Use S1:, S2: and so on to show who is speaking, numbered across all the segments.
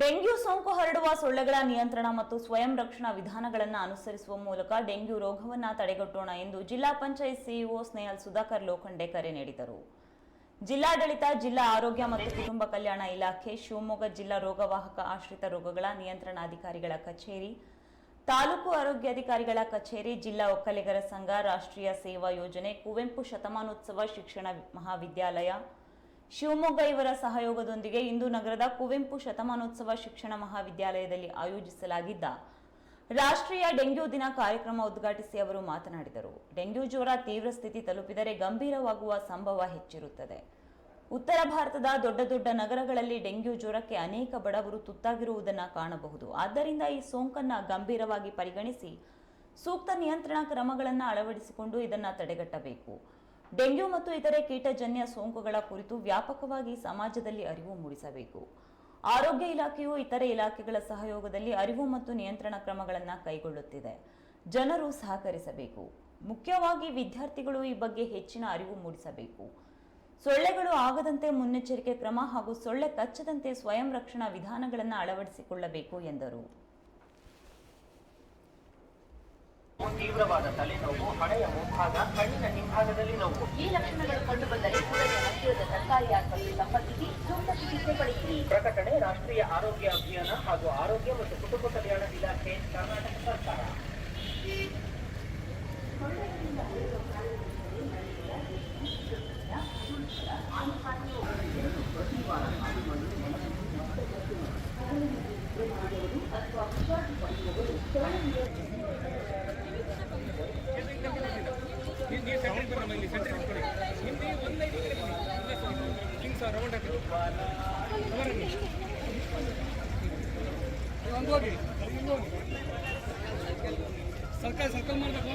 S1: Dengue ಸೋಂಕು ಹರಡುವ ಸೊಳ್ಳೆಗಳ ನಿಯಂತ್ರಣ ಮತ್ತು ಸ್ವಯಂ ರಕ್ಷಣಾ ವಿಧಾನಗಳನ್ನು ಅನುಸರಿಸುವ ಮೂಲಕ ಡೆಂಗ್ಯೂ ರೋಗವನ್ನು ತಡೆಗಟ್ಟೋಣ ಎಂದು ಜಿಲ್ಲಾ ಪಂಚಾಯತ್ ಸಿಇಒ ಸ್ನೇಹಲ್ ಸುಧಾಕರ್ ಲೋಖಂಡೆ ಕರೆ ನೀಡಿದರು. ಜಿಲ್ಲಾಡಳಿತ, ಜಿಲ್ಲಾ ಆರೋಗ್ಯ ಮತ್ತು ಕುಟುಂಬ ಕಲ್ಯಾಣ ಇಲಾಖೆ, ಶಿವಮೊಗ್ಗ ಜಿಲ್ಲಾ ರೋಗವಾಹಕ ಆಶ್ರಿತ ರೋಗಗಳ ನಿಯಂತ್ರಣಾಧಿಕಾರಿಗಳ ಕಚೇರಿ, ತಾಲೂಕು ಆರೋಗ್ಯಾಧಿಕಾರಿಗಳ ಕಚೇರಿ, ಜಿಲ್ಲಾ ಒಕ್ಕಲಿಗರ ಸಂಘ, ರಾಷ್ಟ್ರೀಯ ಸೇವಾ ಯೋಜನೆ, ಕುವೆಂಪು ಶತಮಾನೋತ್ಸವ ಶಿಕ್ಷಣ ಮಹಾವಿದ್ಯಾಲಯ ಶಿವಮೊಗ್ಗ ಇವರ ಸಹಯೋಗದೊಂದಿಗೆ ಇಂದು ನಗರದ ಕುವೆಂಪು ಶತಮಾನೋತ್ಸವ ಶಿಕ್ಷಣ ಮಹಾವಿದ್ಯಾಲಯದಲ್ಲಿ ಆಯೋಜಿಸಲಾಗಿದ್ದ ರಾಷ್ಟ್ರೀಯ ಡೆಂಗ್ಯೂ ದಿನ ಕಾರ್ಯಕ್ರಮ ಉದ್ಘಾಟಿಸಿ ಅವರು ಮಾತನಾಡಿದರು. ಡೆಂಗ್ಯೂ ಜ್ವರ ತೀವ್ರ ಸ್ಥಿತಿ ತಲುಪಿದರೆ ಗಂಭೀರವಾಗುವ ಸಂಭವ ಹೆಚ್ಚಿರುತ್ತದೆ. ಉತ್ತರ ಭಾರತದ ದೊಡ್ಡ ದೊಡ್ಡ ನಗರಗಳಲ್ಲಿ ಡೆಂಗ್ಯೂ ಜ್ವರಕ್ಕೆ ಅನೇಕ ಬಡವರು ತುತ್ತಾಗಿರುವುದನ್ನು ಕಾಣಬಹುದು. ಆದ್ದರಿಂದ ಈ ಸೋಂಕನ್ನು ಗಂಭೀರವಾಗಿ ಪರಿಗಣಿಸಿ ಸೂಕ್ತ ನಿಯಂತ್ರಣ ಕ್ರಮಗಳನ್ನು ಅಳವಡಿಸಿಕೊಂಡು ಇದನ್ನು ತಡೆಗಟ್ಟಬೇಕು. ಡೆಂಗ್ಯೂ ಮತ್ತು ಇತರೆ ಕೀಟಜನ್ಯ ಸೋಂಕುಗಳ ಕುರಿತು ವ್ಯಾಪಕವಾಗಿ ಸಮಾಜದಲ್ಲಿ ಅರಿವು ಮೂಡಿಸಬೇಕು. ಆರೋಗ್ಯ ಇಲಾಖೆಯು ಇತರೆ ಇಲಾಖೆಗಳ ಸಹಯೋಗದಲ್ಲಿ ಅರಿವು ಮತ್ತು ನಿಯಂತ್ರಣ ಕ್ರಮಗಳನ್ನು ಕೈಗೊಳ್ಳುತ್ತಿದೆ. ಜನರು ಸಹಕರಿಸಬೇಕು. ಮುಖ್ಯವಾಗಿ ವಿದ್ಯಾರ್ಥಿಗಳು ಈ ಬಗ್ಗೆ ಹೆಚ್ಚಿನ ಅರಿವು ಮೂಡಿಸಬೇಕು. ಸೊಳ್ಳೆಗಳು ಆಗದಂತೆ ಮುನ್ನೆಚ್ಚರಿಕೆ ಕ್ರಮ ಹಾಗೂ ಸೊಳ್ಳೆ ಕಚ್ಚದಂತೆ ಸ್ವಯಂ ರಕ್ಷಣಾ ವಿಧಾನಗಳನ್ನು ಅಳವಡಿಸಿಕೊಳ್ಳಬೇಕು ಎಂದರು.
S2: ತೀವ್ರವಾದ ತಲೆನೋವು ಹಣೆಯ ಮುಂಭಾಗ ಕಣ್ಣಿನ ಹಿಂಭಾಗದಲ್ಲಿ ನೋವು.
S3: ಈ ಲಕ್ಷಣಗಳು ಕಂಡುಬಂದರೆ ಕೂಡಲೇ ಹತ್ತಿರದ ಸರ್ಕಾರಿ ಆಸ್ಪತ್ರೆ ಸಂಪರ್ಕಿಸಿ ಸೂಕ್ತ ಚಿಕಿತ್ಸೆ ಪಡೆಯಿರಿ.
S2: ಪ್ರಕಟಣೆ ರಾಷ್ಟ್ರೀಯ ಆರೋಗ್ಯ ಅಭಿಯಾನ ಹಾಗೂ ಆರೋಗ್ಯ ಮತ್ತು ಕುಟುಂಬ ಕಲ್ಯಾಣ ಇಲಾಖೆ ಕರ್ನಾಟಕ ಸರ್ಕಾರ.
S4: ಹಿಂದಿ ಸೆಂಟ್ರಲ್ ಬರೋಣ ಇಲ್ಲಿ ಸೆಂಟ್ರಲ್ ಕೊಡಿ ಹಿಂದಿ ಒಂದು ಐದು ಕಡೆ ಹಿಂಗೆ ಸರ್ ರೌಂಡ್ ಹಾಕಿ ಹಂಗೆ ಹೋಗಿ ಹಿಂಗೆ ಹೋಗಿ ಸರ್ಕಲ್ ಸರ್ಕಲ್ ಮಾಡ್ಬೇಕು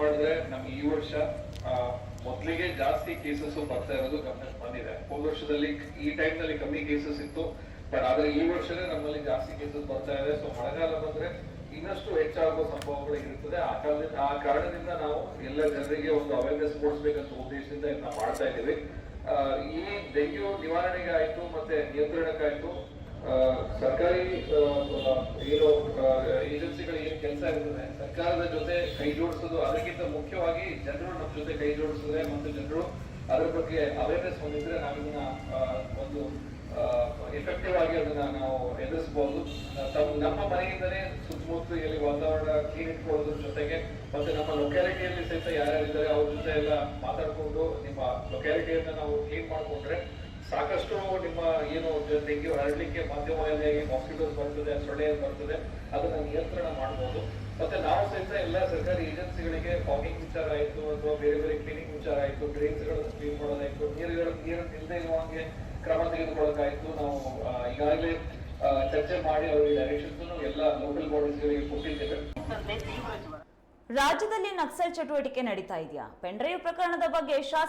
S5: ಮಾಡಿದ್ರೆ ನಮ್ಗೆ ಈ ವರ್ಷ ಮೊದಲಿಗೆ ಜಾಸ್ತಿ ಕೇಸಸ್ ಬರ್ತಾ ಇರೋದು ಗಮನಕ್ಕೆ ಬಂದಿದೆ. ಹೋದ ವರ್ಷದಲ್ಲಿ ಈ ಟೈಮ್ನಲ್ಲಿ ಕಮ್ಮಿ ಕೇಸಸ್ ಇತ್ತು. ಬಟ್ ಆದ್ರೆ ಈ ವರ್ಷನೇ ನಮ್ಮಲ್ಲಿ ಜಾಸ್ತಿ ಕೇಸಸ್ ಬರ್ತಾ ಇದೆ. ಸೊ ಮಳೆಗಾಲ ಬಂದ್ರೆ ಇನ್ನಷ್ಟು ಹೆಚ್ಚಾಗುವ ಸಂಭವಗಳು ಇರುತ್ತದೆ. ಆ ಕಾರಣದಿಂದ ಆ ಕಾರಣದಿಂದ ನಾವು ಎಲ್ಲ ಜನರಿಗೆ ಒಂದು ಅವೇರ್ನೆಸ್ ಮೂಡಿಸಬೇಕಂತ ಉದ್ದೇಶದಿಂದ ಇದನ್ನ ಮಾಡ್ತಾ ಇದ್ದೀವಿ. ಈ ಡೆಂಗ್ಯೂ ನಿವಾರಣೆಗೆ ಆಯ್ತು ಮತ್ತೆ ನಿಯಂತ್ರಣಕ್ಕಾಯ್ತು. ಸರ್ಕಾರಿ ಏನು ಏಜೆನ್ಸಿಗಳ ಏನ್ ಕೆಲಸ ಇರ್ತದೆ ಸರ್ಕಾರದ ಜೊತೆ ಕೈ ಜೋಡಿಸೋದು, ಅದಕ್ಕಿಂತ ಮುಖ್ಯವಾಗಿ ಜನರು ನಮ್ಮ ಜೊತೆ ಕೈ ಜೋಡಿಸಿದ್ರೆ ಮತ್ತು ಜನರು ಅದರ ಬಗ್ಗೆ ಅವೇರ್ನೆಸ್ ಹೊಂದಿದ್ರೆ ನಾವು ಇದನ್ನ ಒಂದು ಎಫೆಕ್ಟಿವ್ ಆಗಿ ಅದನ್ನ ನಾವು ಎದುರಿಸಬಹುದು ನಮ್ಮ ಮನೆಯಿಂದನೇ ಸುತ್ತಮುತ್ತ ಇಲ್ಲಿ ವಾತಾವರಣ ಕ್ಲೀನ್ ಇಟ್ಕೊಳ್ಳೋದ್ರ ಜೊತೆಗೆ ಮತ್ತೆ ನಮ್ಮ ಲೊಕ್ಯಾಲಿಟಿಯಲ್ಲಿ ಸಹಿತ ಯಾರ್ಯಾರಿದ್ದಾರೆ ಅವ್ರ ಜೊತೆ ಎಲ್ಲ ಮಾತಾಡ್ಕೊಂಡು ನಿಮ್ಮ ಲೊಕ್ಯಾಲಿಟಿಯನ್ನ ನಾವು ಕ್ಲೀನ್ ಮಾಡ್ಕೊಂಡ್ರೆ ಸಾಕಷ್ಟು ನಿಮ್ಮ ಏನು ಡೆಂಗ್ಯೂ ಮಾಧ್ಯಮದಲ್ಲಿ ಮಾಧ್ಯಮವಾಗಿ ಮಾಸ್ಕಿಟೋಸ್ ಬರ್ತದೆ ಸೊಳ್ಳೆ ಬರ್ತದೆ, ಅದನ್ನ ನಿಯಂತ್ರಣ ಮಾಡಬಹುದು ಮತ್ತೆ ನಾವು ಸಹಿತ ಎಲ್ಲ ಸರ್ಕಾರಿ ಏಜೆನ್ಸಿಗಳಿಗೆ ಫಾಗಿಂಗ್ ವಿಚಾರ ಆಯಿತು ಅಥವಾ ಬೇರೆ ಬೇರೆ ಕ್ಲೀನಿಂಗ್ ವಿಚಾರ ಆಯಿತು ಡ್ರೈನ್ಸ್ಗಳನ್ನು ಕ್ಲೀನ್ ಮಾಡೋದಾಯಿತು, ನೀರುಗಳು, ನೀರು ನಿಲ್ದೇ ಇರುವಂಗೆ ಕ್ರಮ ತೆಗೆದುಕೊಳ್ಳೋಕ್ಕಾಯಿತು ನಾವು ಈಗಾಗಲೇ ಚರ್ಚೆ ಮಾಡಿ ಅವರಿಗೆ ಡೈರೆಕ್ಷನ್ಸ್ ಎಲ್ಲ ಲೋಕಲ್ ಬಾಡೀಸ್ಗಳಿಗೆ ಕೊಟ್ಟಿದ್ದೇವೆ.
S1: ರಾಜ್ಯದಲ್ಲಿ ನಕ್ಸಲ್ ಚಟುವಟಿಕೆ ನಡೀತಾ ಇದೆಯಾ? ಪೆಂಡ್ರೈವ್ ಪ್ರಕರಣದ ಬಗ್ಗೆ ಶಾಸಕ